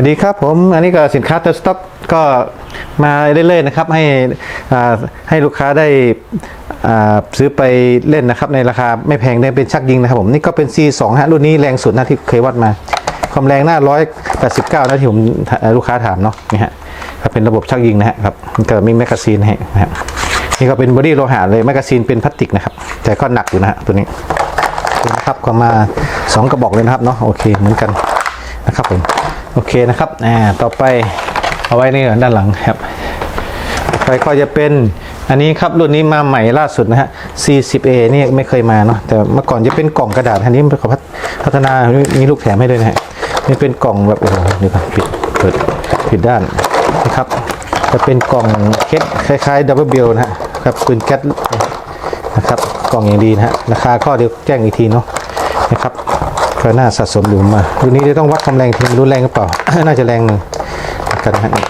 วัสดีครับผมอันนี้ก็สินค้าเติมสต็อกก็มาเรื่อยๆนะครับให้ให้ลูกค้าได้ซื้อไปเล่นนะครับ ในราคาไม่แพงได้เป็นชักยิงนะครับผมนี่ก็เป็น C2 ฮะรุ่นนี้แรงสุดนะที่เคยวัดมา ความแรงหน้า 189 นะที่ผมลูกค้าถามเนาะนี่ฮะก็เป็นระบบชักยิงนะฮะครับก็มีแมกกาซีนให้นะฮะนี่ก็เป็นบอดี้โลหะเลยแมกกาซีนเป็นพลาสติกนะครับ แต่ก็หนักอยู่นะฮะตัวนี้โอเคนะครับก็มา 2 กระบอกเลยนะครับเนาะโอเคเหมือนกันนะครับผม โอเคนะครับอ่าต่อไปเอาไว้นี่ก่อนด้านหลังครับไปก็จะเป็นอันนี้ครับรุ่นนี้มาใหม่ล่าสุดนะฮะ 40A นี่ไม่เคยมาเนาะแต่เมื่อก่อนจะเป็นกล่องกระดาษอันนี้มันเขาพัฒนามีลูกแถมให้ด้วยนะฮะนี่เป็นกล่องแบบโอ้โหเดี๋ยวปิดเปิดผิดด้านนะครับ จะเป็นกล่องเคสคล้ายๆดับเบิลเบลนะฮะครับปืนแก๊สนะครับกล่องอย่างดีนะฮะราคาข้อเดียวแจ้งอีกทีเนาะนะครับ ก็น่าสะสมอยู่มารุ่นนี้จะต้องวัดความแรงทีม่รู้แรงหรือเปล่า น่าจะแรงหนึ่งกันนะฮะนี่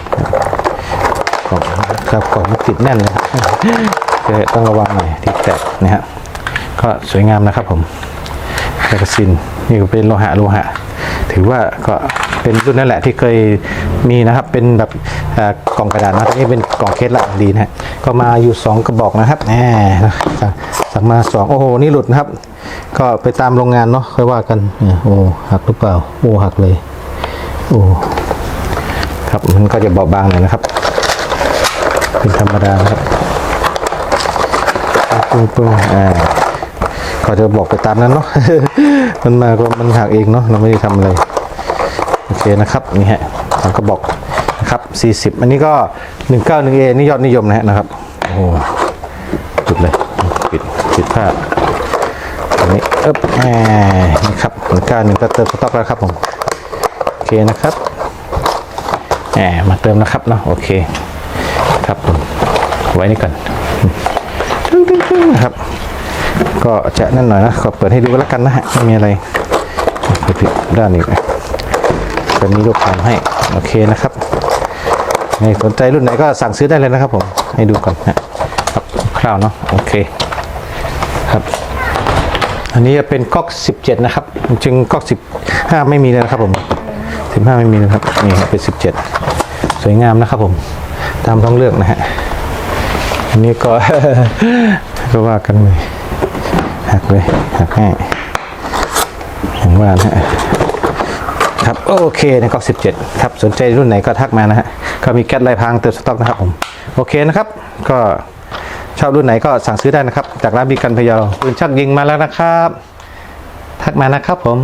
กล่องครับกล่องมันติดแน่นเลยครับต้องระวังหน่อยที่แตกนะฮะก็สวยงามนะครับผมแมกกาซินนี่เป็นโลหะโลหะ ถือว่าก็เป็นรุ่นนั่นแหละที่เคยมีนะครับ เป็นแบบกล่องกระดาษนะที่นี่เป็นกล่องเคสละดีนะฮะก็มาอยู่ 2 กระบอกนะครับแหมสั่งสั่งมา 2 โอ้โห นี่หลุดนะครับ ก็ไปตามโรงงานเนาะค่อยว่ากันโอ้หักหรือเปล่า โอ้หักเลยโอ้ครับมันก็จะเบาบางหน่อยนะครับ เป็นธรรมดานะครับปึ้งปึ้งอ่า ก็จะบอกไปตามนั้นเนาะมันมาก็มันหักเองเนาะเราไม่ได้ทำอะไรโอเคนะครับนี่ฮะสองกระบอกนะครับ 40 อันนี้ก็ 191A นี่ยอดนิยมนะฮะนะครับโอ้โหจุดเลยปิดปิดผ้าอันนี้เอ๊บแหมนี่ครับ191ก็เติมสต็อกแล้วครับผมโอเคนะครับแหมมาเติมนะครับเนาะโอเคครับผมไว้นี่ก่อนตึ้งตึ้งตึ้งนะครับ ก็จะนั่นหน่อยนะขอเปิดให้ดูแล้วกันนะฮะไม่มีอะไรเปิดด้านนี้จะมีลูกค้าให้โอเคนะครับในสนใจรุ่นไหนก็สั่งซื้อได้เลยนะครับผมให้ดูก่อนนะครับคร่าวเนาะโอเคครับ อันนี้จะเป็นก๊อก 17 นะครับจริงก๊อก 15 ไม่มีเลยนะครับผม 15 ไม่มีนะครับนี่ครับเป็น 17 สวยงามนะครับผม ตามท้องเลือกนะฮะอันนี้ก็ก็ว่ากันเลย เลยหักให้อย่างว่านะฮะครับโอเคนะก็สิบเจ็ดครับสนใจรุ่นไหนก็ทักมานะฮะก็มีแก๊สลายพรางเติมสต็อกนะครับผมโอเคนะครับ ก็ชอบรุ่นไหนก็สั่งซื้อได้นะครับ จากร้านบีกันพยาปืนชักยิงมาแล้วนะครับ ทักมานะครับผม